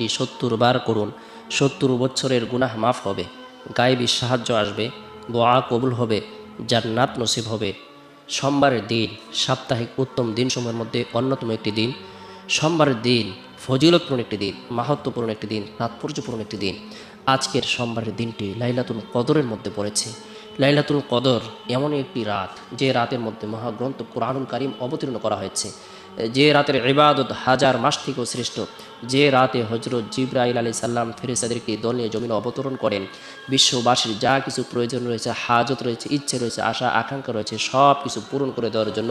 তসবিহটি সত্তর বার করুন। সত্তর বছরের গুনাহ মাফ হবে। গায়েবী সাহায্য আসবে। দোয়া কবুল হবে। জান্নাত নসিব হবে। সোমবারের দিন সাপ্তাহিক উত্তম দিনসমূহের মধ্যে অন্যতম একটি দিন। সোমবারের দিন ফজিলতপূর্ণ একটি দিন মাহাত্মপূর্ণ একটি দিন, তাৎপর্যপূর্ণ একটি দিন। আজকের সোমবারের দিনটি লাইলাতুল কদরের মধ্যে পড়েছে। লাইলাতুল কদর এমন একটি রাত যে রাতের মধ্যে মহাগ্রন্থ কোরআনুল কারিম অবতীর্ণ করা হয়েছে। যে রাতের ইবাদত হাজার মাস থেকেও শ্রেষ্ঠ, যে রাতে হজরত জিব্রাইল আলী সাল্লাম ফেরেসাদেরকে দল জমিনে অবতরণ করেন, বিশ্ববাসীর যা কিছু প্রয়োজন রয়েছে, হাজত রয়েছে, ইচ্ছে রয়েছে, আশা, আকাঙ্ক্ষা রয়েছে, সব কিছু পূরণ করে দেওয়ার জন্য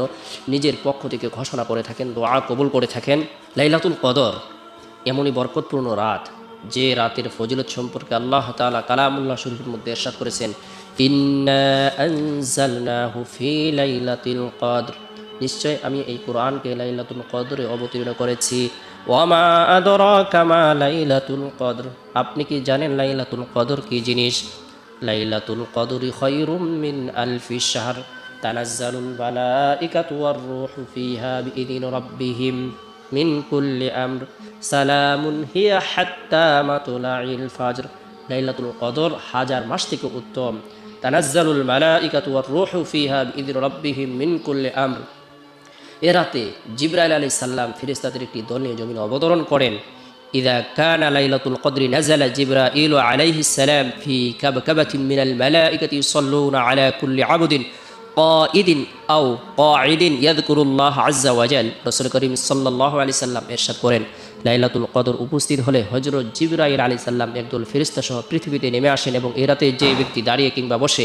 নিজের পক্ষ থেকে ঘোষণা করে থাকেন, দোয়া কবুল করে থাকেন। লাইলাতুল কদর, এমনই বরকতপূর্ণ রাত, যে রাতের ফজিলত সম্পর্কে আল্লাহ তাআলা কালামুল্লাহ শরীফের মধ্যে এরশাদ করেছেন, ইন্না আনজালনাহু ফি লাইলাতিল কদর। নিশ্চয় আমি এই কোরআনকে লাইলাতুল কদরে অবতীর্ণ করেছি ওয়ামা আদর কামা লাইলাতুল কদর আপনি কি জানেন লাইলাতুল কদর কি জিনিস লাইলাতুল কদরি খৈরুম মিন আলফি শাহর তানাজ্জালুল মালাইকাতু ওয়ার রূহু ফিহা বিইذن রাব্বিহিম মিন কুল্লি আমর সালামুন হিয়া হাত্তা মাতলাইল ফাজর লাইলাতুল কদর হাজার মাস থেকে উত্তম তানাজ্জালুল মালাইকাতু ওয়ার রূহু ফিহা বিইذن রাব্বিহিম মিন কুল্লি আমর এ রাতে জিব্রাইল আলী সাল্লাম ফিরিস্তাদের একটি দল নিয়ে জমিনে অবতরণ করেন ইদা কান লাইলাতুল কদরি নাজালা জিব্রাইল আলাইহি সালাম ফি কাবকাবাতিন মিনাল মালাইকাতি ইউসাল্লুনা আলা কুল্লি আবদিন قائد أو قاعد يذكر الله عز وجل রসুল করিম সাল্লাল্লাহু আলাইহি সাল্লাম এরশাদ করেন লাইলাতুল কদর উপস্থিত হলে হজরত জিবরাইল আলী সাল্লাম একদল ফেরিস্তা সহ পৃথিবীতে নেমে আসেন এবং এ রাতে যে ব্যক্তি দাঁড়িয়ে কিংবা বসে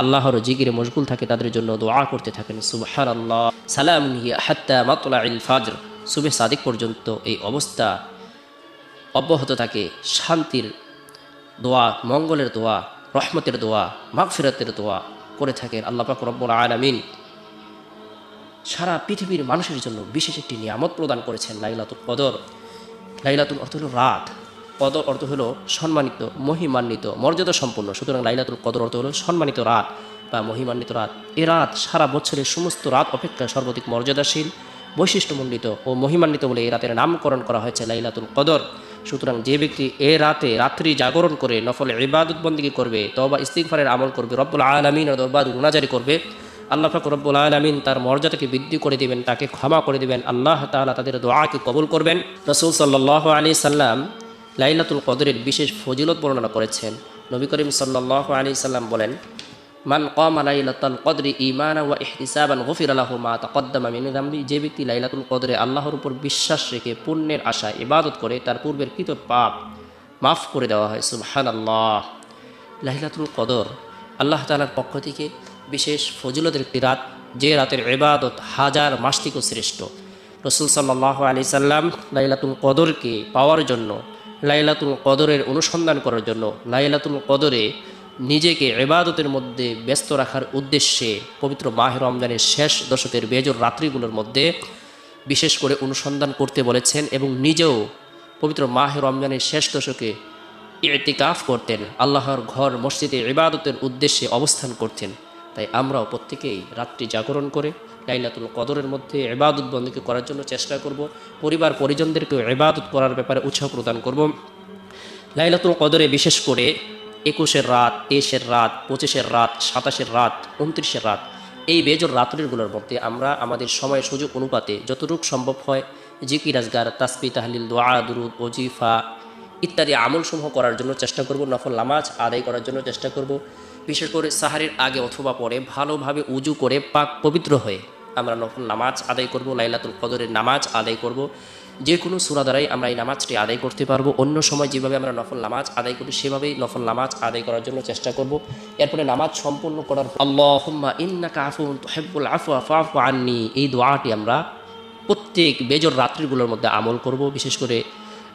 আল্লাহর জিকিরে মশগুল থাকে, তাদের জন্য দোয়া করতে থাকেন। সুবহান আল্লাহ সালাম হাত্তা মাতলা ফাজর। সুবে সাদিক পর্যন্ত এই অবস্থা অব্যাহত থাকে। শান্তির দোয়া, মঙ্গলের দোয়া, রহমতের দোয়া, মাগফিরাতের দোয়া করে থাকেন আল্লাহ পাক রব্বুল আলামিন। সারা পৃথিবীর মানুষের জন্য বিশেষ একটি নিয়ামত প্রদান করেছেন লাইলাতুল কদর। লাইলাতুল অর্থ রাত কদর অর্থ হলো সম্মানিত, মহিমান্বিত, মর্যাদা সম্পন্ন। সুতরাং লাইলাতুল কদর অর্থ হলো সম্মানিত রাত বা মহিমান্বিত রাত। এ রাত সারা বছরের সমস্ত রাত অপেক্ষা সর্বাধিক মর্যাদাশীল, বৈশিষ্ট্যমণ্ডিত ও মহিমান্বিত বলে এই রাতের নামকরণ করা হয়েছে লাইলাতুল কদর। সুতরাং যে ব্যক্তি এ রাতে রাত্রি জাগরণ করে নফল ইবাদত বন্দিগি করবে তবা ইস্তিগফারের আমল করবে, রব্বুল আলমিন দরবার গুনাজারি করবে, আল্লাহ ফাক রব্বুল আলমিন তার মর্যাদাকে বৃদ্ধি করে দিবেন, তাকে ক্ষমা করে দিবেন, আল্লাহ তাআলা তাদের দোয়াকে কবুল করবেন। রসুল সাল্লাহ আলী সাল্লাম লাইলাতুল কদরের বিশেষ ফজিলত বর্ণনা করেছেন। নবী করিম সাল্লাহ আলী সাল্লাম বলেন, মান কম লাইলাতুল কদরি ইমান ওয়া ইহতিসাবান গফির আলাহু মা তাকদ্দামা মিন যে ব্যক্তি লাইলাতুল কদরে আল্লাহর উপর বিশ্বাস রেখে পুণ্যের আশায় ইবাদত করে, তার পূর্বের কৃত পাপ মাফ করে দেওয়া হয়। সুবহানাল্লাহ। লাইলাতুল কদর আল্লাহ তাআলার পক্ষ থেকে বিশেষ ফজিলতের একটি রাত, যে রাতের ইবাদত হাজার মাস থেকেও শ্রেষ্ঠ। রসুল সাল্লাহ আলি সাল্লাম লাইলাতুল কদরকে পাওয়ার জন্য লাইলাতুল কদরের অনুসন্ধান করার জন্য লাইলাতুল কদরে নিজেকে এবাদতের মধ্যে ব্যস্ত রাখার উদ্দেশ্যে পবিত্র মাহ রমজানের শেষ দশকের বেজর রাত্রিগুলোর মধ্যে বিশেষ করে অনুসন্ধান করতে বলেছেন এবং নিজেও পবিত্র মাহ রমজানের শেষ দশকে ইতিকাফ করতেন, আল্লাহর ঘর, মসজিদে ইবাদতের উদ্দেশ্যে অবস্থান করতেন। তাই আমরাও প্রত্যেকেই রাত্রি জাগরণ করে লাইলাতুল কদরের মধ্যে এবাদত বন্দীকে করার জন্য চেষ্টা করব, পরিবার পরিজনদেরকেও এবাদত করার ব্যাপারে উৎসাহ প্রদান করব। লাইলাতুল কদরে বিশেষ করে একুশের রাত, তেইশের রাত, পঁচিশের রাত, সাতাশের রাত, উনত্রিশের রাত, এই বেজর রাত্রিগুলোর মধ্যে আমরা আমাদের সময় সুযোগ অনুপাতে যতটুকু সম্ভব হয় জিকি রাজগার তাসপি তাহলিল, দোয়া, দুরুদ, ওজিফা ইত্যাদি আমলসমূহ করার জন্য চেষ্টা করব। নফল নামাজ আদায় করার জন্য চেষ্টা করব। বিশেষ করে সাহারির আগে অথবা পরে ভালোভাবে উজু করে পাক পবিত্র হয়ে আমরা নফল নামাজ আদায় করব, লাইলাতুল কদরের নামাজ আদায় করব। যে কোনো সুরা দ্বারাই আমরা এই নামাজটি আদায় করতে পারব। অন্য সময় যেভাবে আমরা নফল নামাজ আদায় করি সেভাবেই নফল নামাজ আদায় করার জন্য চেষ্টা করব। এরপরে নামাজ সম্পূর্ণ করার আল্লাহুম্মা ইন্নাকা আফুন তুহিব্বুল আফওয়া ফাফু আন্নি, এই দোয়াটি আমরা প্রত্যেক বেজর রাত্রিগুলোর মধ্যে আমল করব। বিশেষ করে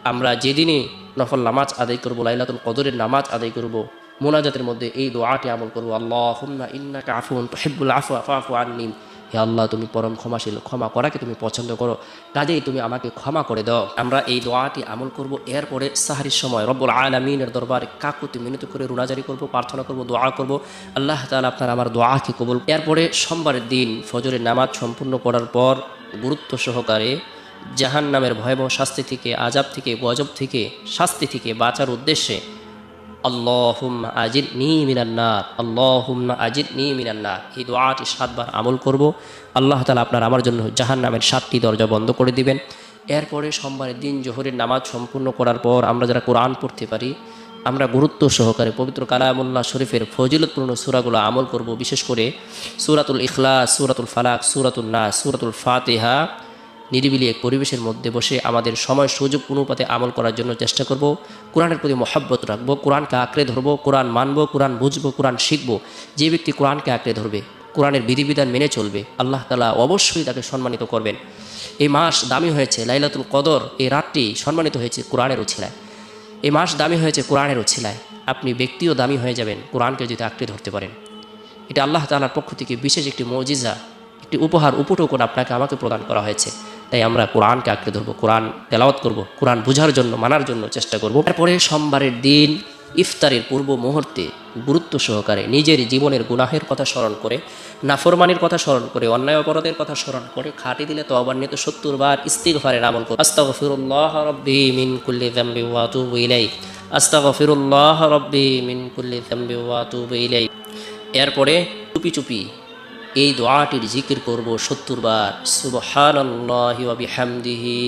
আমরা যেদিনে নফল নামাজ আদায় করব, লাইলাতুল কদরের নামাজ আদায় করব মোনাজাতের মধ্যে এই দোয়াটি আমল করব আল্লাহুম্মা ইন্নাকা আফুন ফাফু আন্নি। হে আল্লাহ, তুমি পরম ক্ষমাশীল, ক্ষমা করাকে তুমি পছন্দ করো। কাজেই তুমি আমাকে ক্ষমা করে দাও। আমরা এই দোয়াটি আমল করব এরপরে সাহারির সময়। রব্বুল আলমিনের দরবারে কাকুতি মিনত করে রুনাজারি করব, প্রার্থনা করব, দোয়া করব। আল্লাহ তালা আপনার আমার দোয়াকে কবুল এরপরে সোমবারের দিন ফজরের নামাজ সম্পূর্ণ করার পর গুরুত্ব সহকারে জাহান নামের ভয়াবহ শাস্তি থেকে আজাব থেকে, গজব থেকে, শাস্তি থেকে বাঁচার উদ্দেশ্যে নি নি এই দোয়াটি সাতবার আমল করব। আল্লাহ তালা আপনার আমার জন্য জাহান নামের সাতটি দরজা বন্ধ করে দিবেন। এরপরে সোমবারের দিন জোহরের নামাজ সম্পূর্ণ করার পর আমরা যারা কোরআন পড়তে পারি, আমরা গুরুত্ব সহকারে পবিত্র কালামুল্লাহ শরীফের ফজিলতপূর্ণ সুরাগুলো আমল করব। বিশেষ করে সুরাতুল ইখলাস, সুরাতুল ফালাক সুরাতুল সুরাতুল ফাতেহা নিরিবিলি এক পরিবেশের মধ্যে বসে আমাদের সময় সুযোগ অনুপাতে আমল করার জন্য চেষ্টা করব। কোরআনের প্রতি মহাব্বত রাখব, কোরআনকে আঁকড়ে ধরবো, কোরআন মানবো, কোরআন বুঝব, কোরআন শিখব। যে ব্যক্তি কোরআনকে আঁকড়ে ধরবে, কোরআনের বিধিবিধান মেনে চলবে, আল্লাহ তালা অবশ্যই তাকে সম্মানিত করবেন। এই মাস দামি হয়েছে, লাইলাতুল কদর, এই রাতটি সম্মানিত হয়েছে কোরআনের উছিলায়। এই মাস দামি হয়েছে কোরআনের উছিলায়। আপনি ব্যক্তিও দামি হয়ে যাবেন, কোরআনকে যদি আঁকড়ে ধরতে পারেন। এটা আল্লাহ তালার পক্ষ থেকে বিশেষ একটি মজিজা, একটি উপহার উপটোকন আপনাকে আমাকে প্রদান করা হয়েছে। তাই আমরা কোরআনকে আঁকড়ে ধরবো, কোরআন তেলাওয়াত করব, কোরআন বোঝার জন্য, মানার জন্য চেষ্টা করব। তারপরে সোমবারের দিন ইফতারের পূর্ব মুহূর্তে গুরুত্ব সহকারে নিজের জীবনের গুনাহের কথা স্মরণ করে, নাফরমানির কথা স্মরণ করে, অন্যায় অপরাধের কথা স্মরণ করে, খাটি দিলে তো অবান্বিত সত্তর বার ইস্তিগফারের আমল করে। আস্তাগফিরুল্লাহ রব্বি মিন কুল্লি যামবি ওয়া আতুবু ইলাইহি আস্তাগফিরুল্লাহ রব্বি মিন কুল্লি যামবি ওয়া এরপরে চুপি চুপি এই দোয়াটির জিকির করব সত্তর বার। সুবহানাল্লাহি ওয়া বিহামদিহি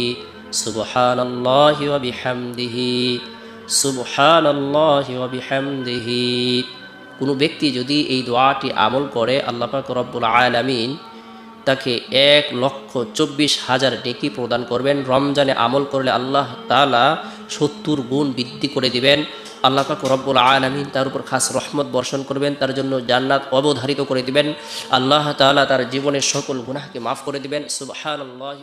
বিহামদিহি, সুবহানাল্লাহি ওয়া বিহামদিহি। কোনো ব্যক্তি যদি এই দোয়াটি আমল করে, আল্লাহ রব্বুল আলামিন তাকে এক লক্ষ চব্বিশ হাজার ডেকি প্রদান করবেন। রমজানে আমল করলে আল্লাহ তালা সত্তর গুণ বৃদ্ধি করে দিবেন। আল্লাহ পাক রব্বুল আলমিন তার উপর খাস রহমত বর্ষণ করবেন, তার জন্য জান্নাত অবধারিত করে দিবেন। আল্লাহ তালা তার জীবনের সকল গুনাহকে মাফ করে দিবেন। সুবাহ আল্লাহ